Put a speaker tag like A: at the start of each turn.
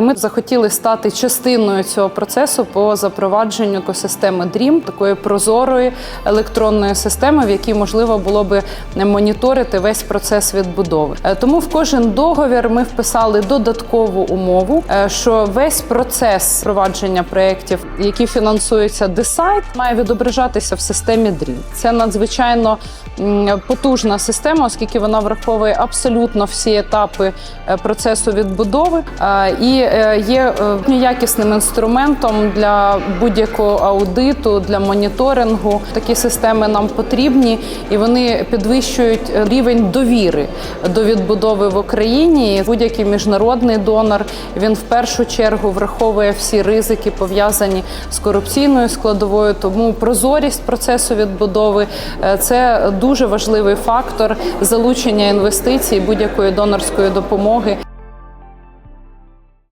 A: Ми захотіли стати частиною цього процесу по запровадженню екосистеми DREAM, такої прозорої електронної системи, в якій можливо було би моніторити весь процес відбудови. Е, Тому в кожен договір ми вписали додаткову умову, е, що весь процес провадження проєктів, які фінансуються десайт, має відображатися в системі DREAM. Це надзвичайно потужна система, оскільки вона враховує абсолютно всі етапи е, процесу відбудови і є е, якісним інструментом для будь-якого аудиту, для моніторингу. Такі системи нам потрібні, і вони підвищують е, рівень довіри до відбудови в Україні. Будь-який міжнародний донор він в першу чергу враховує всі ризики пов'язані з корупційною складовою. Тому прозорість процесу відбудови е, це дуже важливий фактор залучення інвестицій будь-якої донорської допомоги.